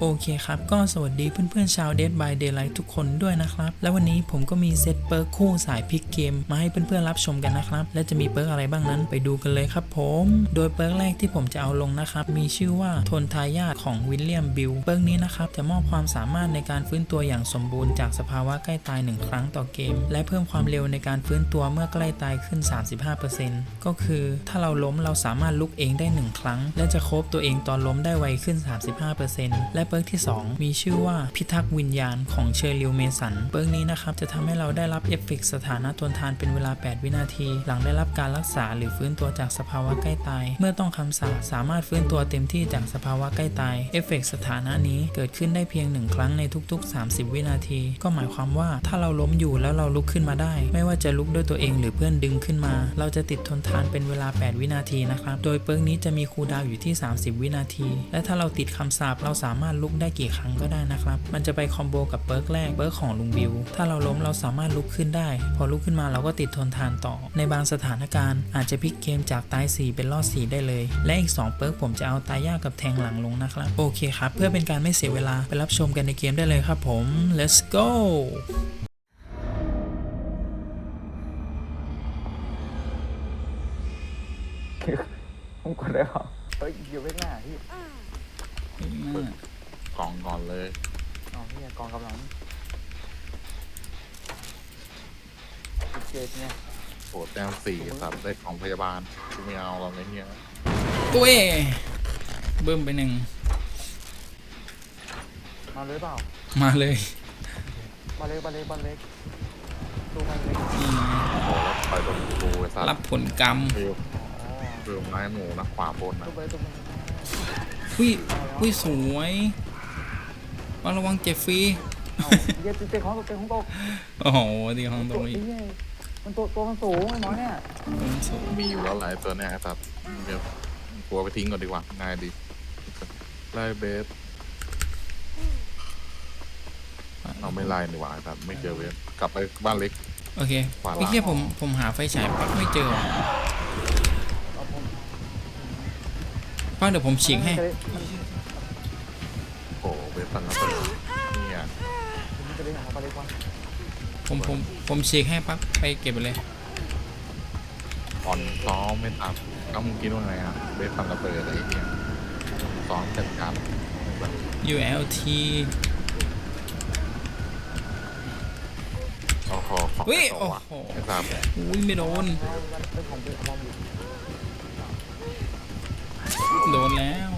โอเคครับ ก็สวัสดีเพื่อนๆชาว Dead by Daylight ทุกคนด้วยนะครับ และวันนี้ผมก็มีเซตเปิร์กคู่สายพิกเกม มาให้เพื่อนๆรับชมกันนะครับ และจะมีเปิร์กอะไรบ้างนั้นไปดูกันเลยครับผม โดยเปิร์กแรกที่ผมจะเอาลงนะครับ มีชื่อว่าทนทายาทของวิลเลียมบิลเปิร์กนี้นะครับ จะมอบความสามารถในการฟื้นตัวอย่างสมบูรณ์จากสภาวะใกล้ตายหนึ่งครั้งต่อเกม และเพิ่มความเร็วในการฟื้นตัวเมื่อใกล้ตายขึ้น 35%ก็คือ ถ้าเราล้มเราสามารถลุกเองได้หนึ่งครั้ง และจะโคบตัวเองตอนล้มได้ไวขึ้น 35%และเปิร์กที่ 2 มีชื่อว่าพิทักษ์วิญญาณของเชอร์ลิวเมสัน เปิร์กนี้นะครับจะทำให้เราได้รับเอฟเฟกต์สถานะทนทานเป็นเวลา 8 วินาที หลังได้รับการรักษาหรือฟื้นตัวจากสภาวะใกล้ตาย เมื่อต้องคำสาปสามารถฟื้นตัวเต็มที่จากสภาวะใกล้ตายเอฟเฟกต์สถานะนี้เกิดขึ้นได้เพียงหนึ่งครั้งในทุก ๆ 30 วินาที ก็หมายความว่าถ้าเราล้มอยู่แล้วเราลุกขึ้นมาได้ ไม่ว่าจะลุกด้วยตัวเองหรือเพื่อนดึงขึ้นมา เราจะติดทนทานเป็นเวลา 8 วินาทีนะครับโดยเปิร์กนี้จะมีคูลดาวอยู่ที่ 30 วินาที และถ้าเราติดคำสาปเราสามารถลุกได้กี่ครั้งก็ได้นะครับ มันจะไปคอมโบกับเปิร์กแรกเปิร์กของลุงบิว ถ้าเราล้มเราสามารถลุกขึ้นได้ พอลุกขึ้นมาเราก็ติดทนทานต่อ ในบางสถานการณ์อาจจะพลิกเกมจากตาย 4 เป็นรอด 4 ได้เลย และอีก 2เปิร์กผมจะเอาตายยากกับแทงหลังลงนะครับ โอเคครับ เพื่อเป็นการไม่เสียเวลาไปรับชมกันในเกมได้เลยครับผม let's go ผมกดได้เปล่าเฮ้ยอยู่เว้นหน้าพี่ กล่องก่อนเลย อ๋อพี่กองกำลังสิบเจ็ดเนี่ยโหแต้มสี่สัตว์ได้ของพยาบาลกูไม่เอาเราไอ้เหี้ยตุ้ยเบิ่มไปหนึ่งมาเลยเปล่า มาเลยบอลเล็กบอลเล็กบอลเล็กดูบอลเล็กนี่ไงโอ้แล้วไปตรงกูไอ้สัตว์รับผลกรรมฟิวอ๋อฟิวไม้หมูนะขวาบนนะดูไปดูไปอุ้ยอุ้ยสวย วางระวังเจ็บฟรีเอาเย็ดเต็มของตกเต็มของตกโอ้โหดีของตตัรวงไอ้อีกเหี้ยมันตัวตัวมันสูงไอ้หมอเนี่ยตรงสูงมีอยู่แล้วหลายตัวเนี่ยไอ้สัตว์เดี๋ยวกลัวไปทิ้งก่อนดีกว่าง่ายดีไล่เบสเราไม่ไล่ดีกว่าไอ้สัตว์ไม่เจอเวสกลับไปบ้านเล็ก โอเคขวาล่าง ไอ้เหี้ยผมผมหาไฟฉายปักไม่เจอว่ะเอาผมปักเดี๋ยวผมฉีกให้โอ้โหเบ สตันแล้วเป็นเนี่ยมันจะเล่นของบอลเล็กวะผมผมผมฉีกให้ปักไปเก็บไปเลยอ่อนซ้อมไม่ตามก็มึงคิดว่าไงฮะเบสตันระเบิดอะไรเงี้ยซ้อมจัดการ ULT โอ้โหของเฮ้ยต่โอ้วะโหไอ้สัตว์อุ้ยไม่โดนเอาเป็นของเป็นบอลอยู่โดนแล้ว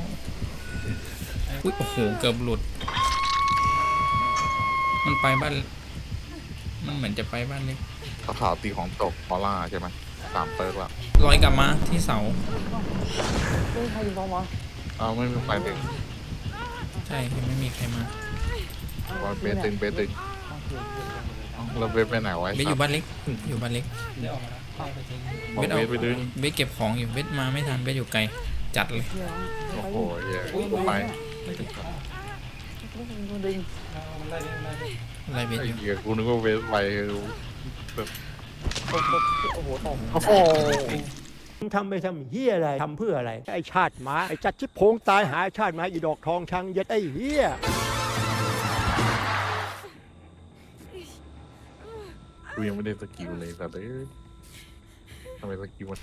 อุ้ยโอ้โหเกือบหลุด มันไปบ้าน มันเหมือนจะไปบ้านเล็กเขาขาวตีของตกบอลล่าใช่ไหมสามเปิร์กละลอยกลับมาที่เสาเฮ้ยใครยิงบอลวะเอาไม่มีไฟตึงใช่ยังไม่มีใครมาบอลเบสตึงเบสตึงโอเคโอเคโอเคเอ้าแล้วเบสไปไหนวะเบสอยู่บ้านเล็ก อยู่บ้านเล็ก บอลเบสไปดึงเบสเก็บของอยู่เบสมาไม่ทันเบสอยู่ไกล จัดเลยเหี้ยโอ้โหเหี้ยอุ้ยไป ไม่ถึงโดนดึงอะไรเบสไอ้อยู่เหี้ยกูนึกว่าเบสไปโอ้โหตกโอ้โหมึงทำไปทำเฮียอะไรทำเพื่ออะไร ไอ้ชาติหมา ไอ้จัดชิบโพงตายหาไอ้ชาติหมาอีดอกทองช้างเย็ดไอ้เฮียกูยังไม่ได้สกิลเลยแต่เอ้ยทำไมสกิลมัน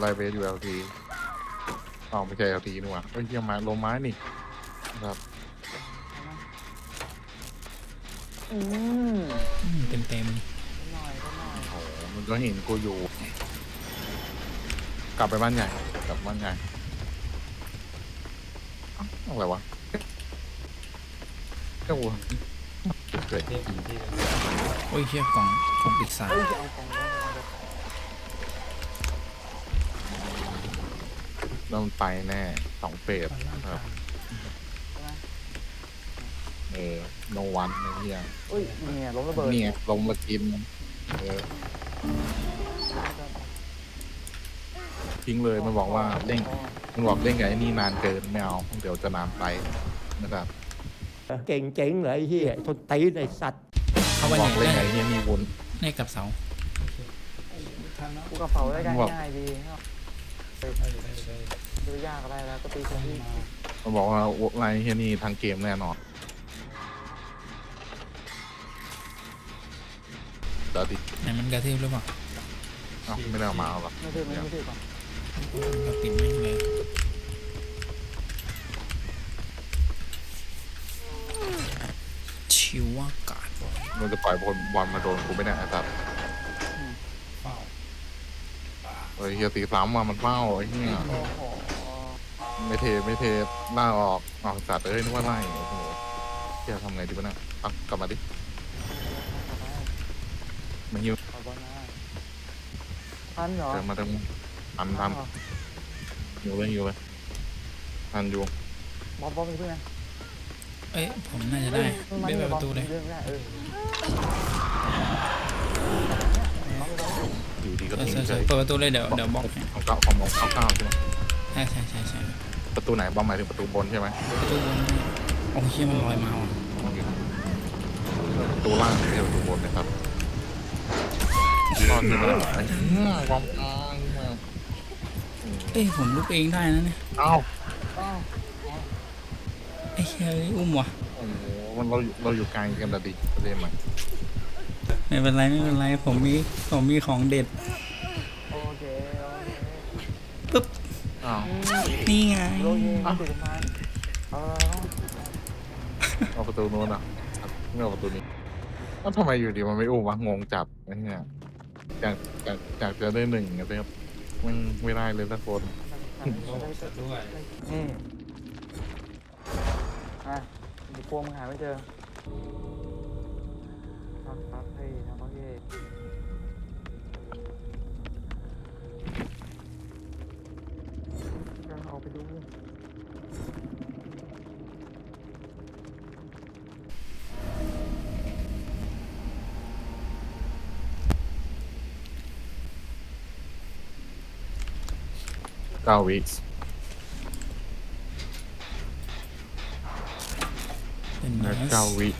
ไล่เบสอยู่เอลทีอ๋อไม่ใช่เอลทีนี่หว่าเฮ้ยเหี้ยังมาลงไม้นี่ครับอืมเต็มเต็มหน่อยก็หน่อยโอ้โหมันก็เห็นกูอยู่ กลับไปบ้านใหญ่กลับบ้านใหญ่เอ้าอะไรวะเจ้าวัวเกิด ๆโอ้ยเชี่ยกล่องกล่องปิดสายเฮ้ยจะเอาของมา แล้วมันไปแน่สองเฟสครับเออโนวันไอ้เหี้ยเฮ้ยเนี่ยล้มระเบิดนี่ไงลงมากินเออทิ้งเลยมันบอกว่าเล่นมันบอกเล่นกับไอ้นี่นานเกินไม่เอาเดี๋ยวจะนานไปนะครับเก่งเจ๋งเหรอไอ้เฮียทนตีนไอ้สัตว์เข้าบ้านบใหอญ่กเล่นได้กับไอ้นี่มีวนได้กับเสากูกระเป๋าได้กันง่ายดีเนาะ ดูยากอะไรแล้วก็ตีคนที่มันบอกว่าไรเฮียนี่ทางเกมแน่นอนเดี๋ยวดิไหนมันกระเทียมหรือเปล่าเอ้าไม่ได้เอามาเอาหรอไม่ถือไม่ถือป่ะกระปิดไม่งเลยชิวอากาศมันจะปล่อยบอลบอลมาโดนกูไม่ได้ไอ้สัตว์เฮ้ยเฮียตีซ้ำมามันเฝ้าไอ้เหี้ยโอ้โห ไม่เทไม่เทหน้าออกออกสัตว์เอ้ยนึกว่าไล่โอ้โหเฮียทำไงดีวะเนี่ยเอากลับมาดิมาฮิวขอบอลนะพันเหรอเดินมาเดินทันทันฮิวเลยฮิวเลยทันอยู่บอลบอลมีเพื่อนเอ้ยผมน่าจะได้เบี้ยประตูเลยเรื่องได้เอออยู่ดีก็ใช่ทิ้งใช่เฉใช่ยเปิดประตูเลยเดี๋ยวเดี๋ยวบอกให้ของเก้าของของเก้าใช่ไหมใช่ใช่ใช่ใช่ ประตูไหนบอมหมายถึงประตูบนใช่ไหมประตูบนโอ้ยเหี้ยมันลอยมาว่ะประตูล่างไม่ใช่ประตูบนนะครับตอนนี้นะไอ้เหี้ยความกลางเอ้ยผมลุกเองได้นะเนี่ยเอ้าอ้าวไอ้เฮ้ยอุ้มว่ะโอ้โหมันเราเราอยู่ไกลกันแต่ดิประเด็นมันไม่เป็นไรไม่เป็นไรผมมีผมมีของเด็ด โอเคโอเค ปึ๊บ อ้าวนี่ไงโลเย่ติดพันเออเอาประตูโน้นอะไม่เอาประตูนี้แล้วทำไมอยู่ดีมันไม่อุ้มวะงงจับไอ้เนี่ยจากจากจากจะได้หนึ่งนะครับมันไม่ได้เลยสักคนนี่อะเดี๋ยวพวงมึงหาไม่เจอครับครับเฮ้ยครับ โอเคเราเอาไปดู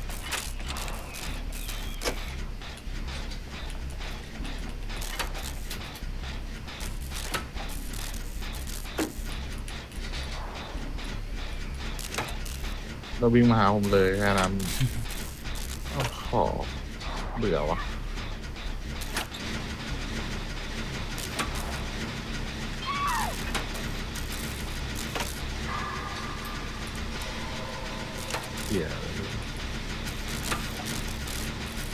เก้าวิเป็นไงเก้าวิเราวิ่งมาหาผมเลยแค่นั้นโอ้โหเบื่อวะเหี้ย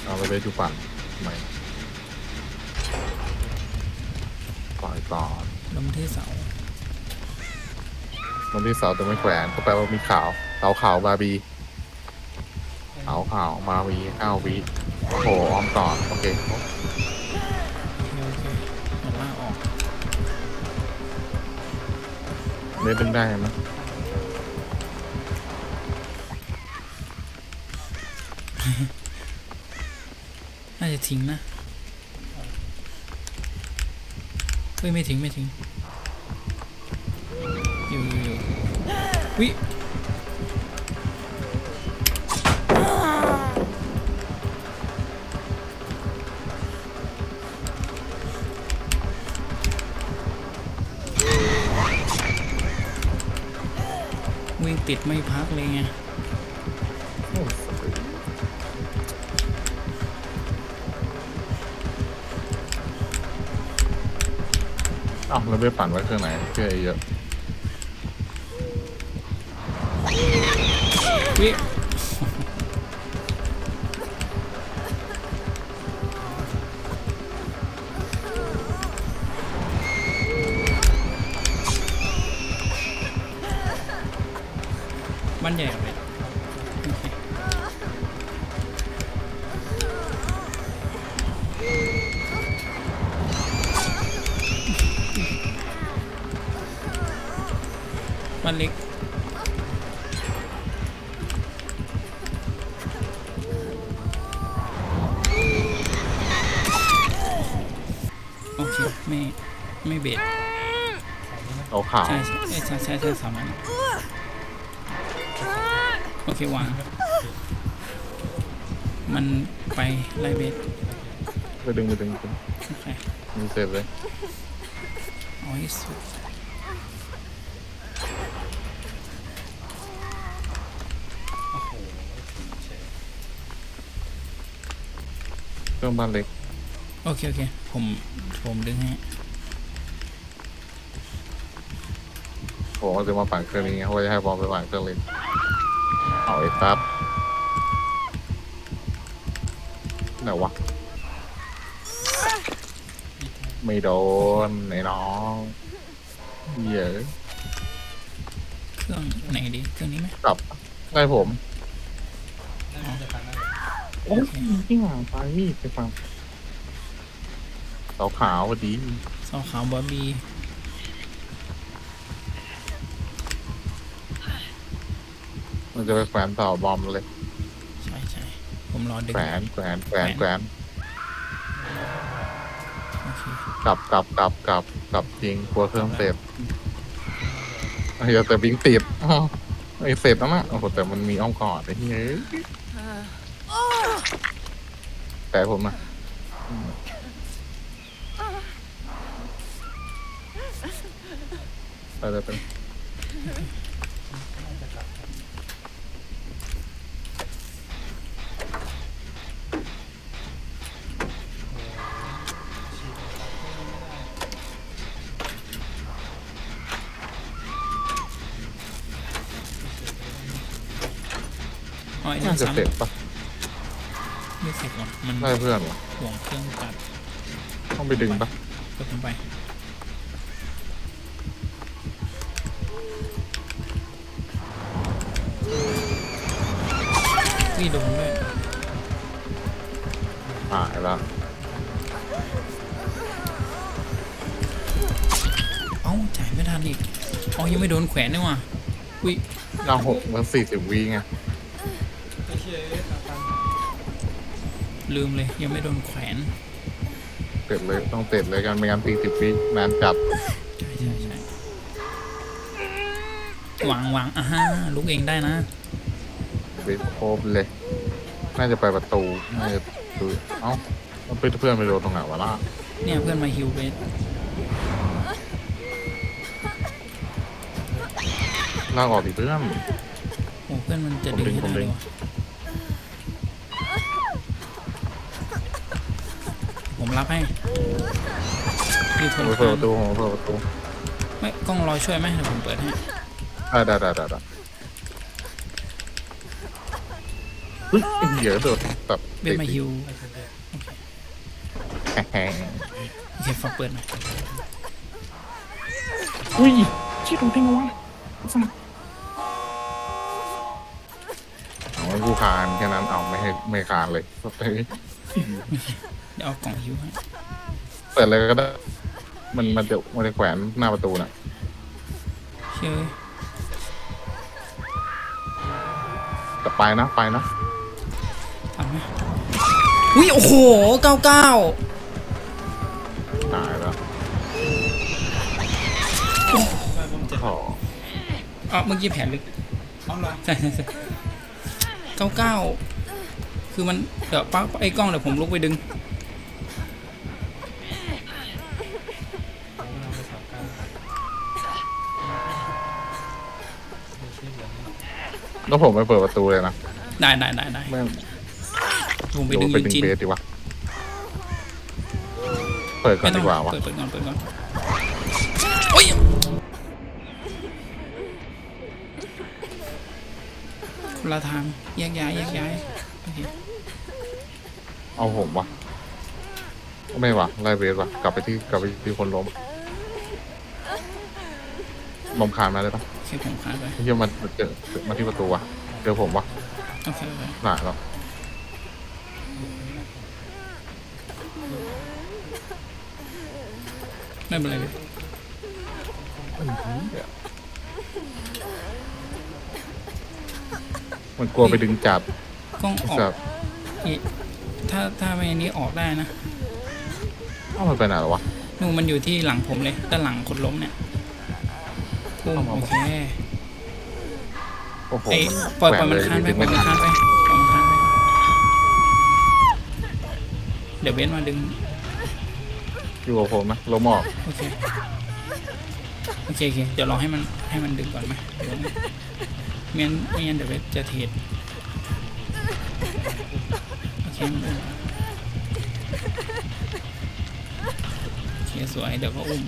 เอาไปเลยทุกปั่นทำไมปล่อยก่อนลมที่เสาตรงที่เสาตรงไม่แขวนก็แปลว่ามีขาว เสาขาวบาร์บีขาวขาวบาร์บีเก้าวิโอ้โหอ้อมต่อโอเคโอเคโอเคหมดล่างออกเล่นดึงได้ไหมน่าจะทิ้งนะเฮ้ยไม่ทิ้งไม่ทิ้งอยู่อยู่อยู่วิ ติดไม่พักเลยไงโอ้ยอ้าวเราไปปั่นไว้เครื่องไหนเครื่องเยอะวิ บ้านใหญ่เหรอเนี่ยโอเคบ้านเล็กโอเคไม่ ไม่เบรดเอาขาวใช่ใช่ใช่ใช่ใช่สามอัน โอเควาง มันไปไล่เบรดไปดึงไปดึงไปดึงโอเคมีเสร็จเลยเอาให้สุดโอ้โหเฉยเครื่องบ้านเล็ก โอเค โอเค ผม ผมดึงให้ ผมก็จะมาปั่นเครื่องนี้ไงเพราะว่าจะให้บอลไปปั่นเครื่องเล็กเอาไอ้ซับไหนวะไม่โดนไอ้น้องเหี้ยอะเครื่องไหนดีเครื่องนี้ไหมกลับได้ผมอ๋อโอ้ยจริงอะไปมีดไปฟังขาวขาวๆพอดีซอขาวบอบ มันจะไปแขวนต่อบอมเลย ใช่ใช่ผมรอดึงแขวนแขวนแขวนแขวนโอเคกลับกลับกลับกลับกลับจริงกลัวเครื่องเสร็จไอ้เหี้ยแต่บิงติดอ้าวไอ้เสร็จแล้วนะโอ้โหแต่มันมีอ้อมกอดไอ้เหี้ยแต่ผมนะไปเลยไป น่านี่จะซ้ำเสร็จปะไม่เสร็จหรอกมันได้เพื่อนวะห่วงเครื่องตัดต้องไปดึงปะก็ผมไปนี่โดนด้วยหายแล้วเอ้าจ่ายไม่ทันอีกอ๋อยังไม่โดนแขวนนี่หว่ะอุ้ย เราหกมันสี่สิบวิไง ลืมเลยยังไม่โดนแขวนเสร็จเลยต้องเสร็จเลยกันไม่งั้นสี่สิบวินานจัดใช่ใช่ใช่วางวางอ่าฮะลุกเองได้นะไปโครบเลย น่าจะไปประตูน่าจะดูเอ้ามันเพื่อนเพื่อนไปโดนตรงไหนวะล่ะเนี่ยเพื่อนมาฮิวไปลากออกดิเพื่อนโอ้เพื่อนมันจะผมดึงดึงให้ผมได้ดึเลงยวะ ผมรับให้มีคนโอ้ยเปิดประตูผมเปิดประตูไม่กล้องรอช่วยไหมเดี๋ยวผมเปิดให้ ได้ได้ได้ได้ได้เฮ้ยไอ้เหี้ยโดดแบบเบนมาฮิวแห้งโอเคฝากเปิดหน่อยๆอุ้ยชิดโดนได้ไงวะเอาไว้กูคานแค่นั้นเอาไม่ให้ไม่คานเลยเฮ้ยเดี๋ยวเอากล่องฮิวให้เปิดเลยก็ได้ มันมันจะมันจะแขวนหน้าประตูน่ะเชื่อแต่ไปนะไปนะทำไหมอุ้ยโอ้โหเก้าเก้าตายแล้วขออ๋อเมื่อกี้แผนลึกใช่ใช่ใช่เก้าเก้าคือมันเดี๋ยวปักไอ้กล้องเดี๋ยวผมลุกไปดึง แล้วผมไม่เปิดประตูเลยนะได้ได้ได้ได้แม่งผมไปโดดึนงไปยูดึงจินเบสดีกว่าเปิดก่อไม่นต้ดีองกว่าวะเปิดเปิดก่อนเปิดก่อนโอ้ยคนละทางแยกย้ายแยกย้ายโอเคเอาผมวะไม่วะไล่เบสวะกลับไปที่กลับไปที่คนล้มลมคานมาได้ปะ โอเคผมค้าไปเฮียมันมันเจอมาที่ประตูวะเจอผมวะโอเคโอเคหนาแล้วไม่เป็นไรเลยมันกลัวไปดึงจับกล้องออจักบนี่ถ้าถ้าไม่อันนี้ออกได้นะ เอ้ามันไปไหนแล้ววะ นู่นมันอยู่ที่หลังผมเลยด้านหลังคนล้มเนี่ย ปุ้มเอามาโอเคโอ้โหไอ้มันปล่อยแขปล่วอยมันเลยคานไปดึงปล่ไม่อยมันทันคานไปปล่อยมันคานไปเดี๋ยวเบนมาดึงอยู่กับผมนะลมออกโอเคโอเคโอเคเดี๋ยวรอให้มันให้มันดึงก่อนไหมเดี๋ยวนะไม่งั้นไม่งั้นเดี๋ยวเวทจะเทรดโอเคมันอุ้มโอเคสวยเดี๋ยวก็อุ้ม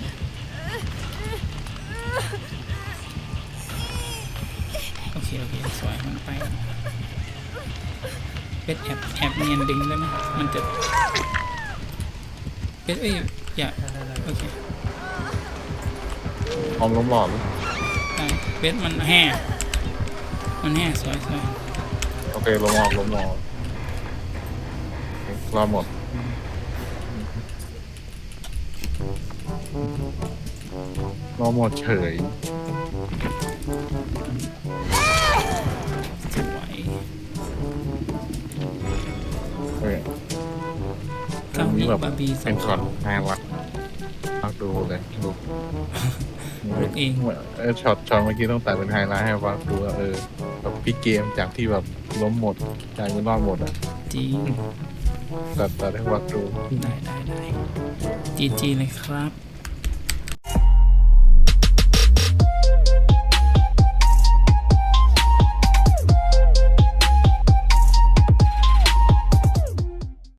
สวยมันไปเป็ดแอบแอบเนียนดึงได้ไหมมันจะเป็ดเอ้ยอย่าโอเคพร้อมลมออกเลยได้เป็ดมันแห่มันแห่สวยสวยโอเคลมออกลมออกโอเรอหมดรอหมดเฉย เก้าวิบาร์บีสอเป็นงช็อตแม่วะฟังดูเลยดูลูกเองเออช็อตช็อตเมื่อกี้ต้องตัดเป็นไฮไลท์ให้ฟังดูว่าเออแบบพลิกเกมจากที่แบบล้มหมดกลายเป็นรอดหมดอะจริงตัดตัดให้ฟังดูได้ได้ได้จีจีเลยครับ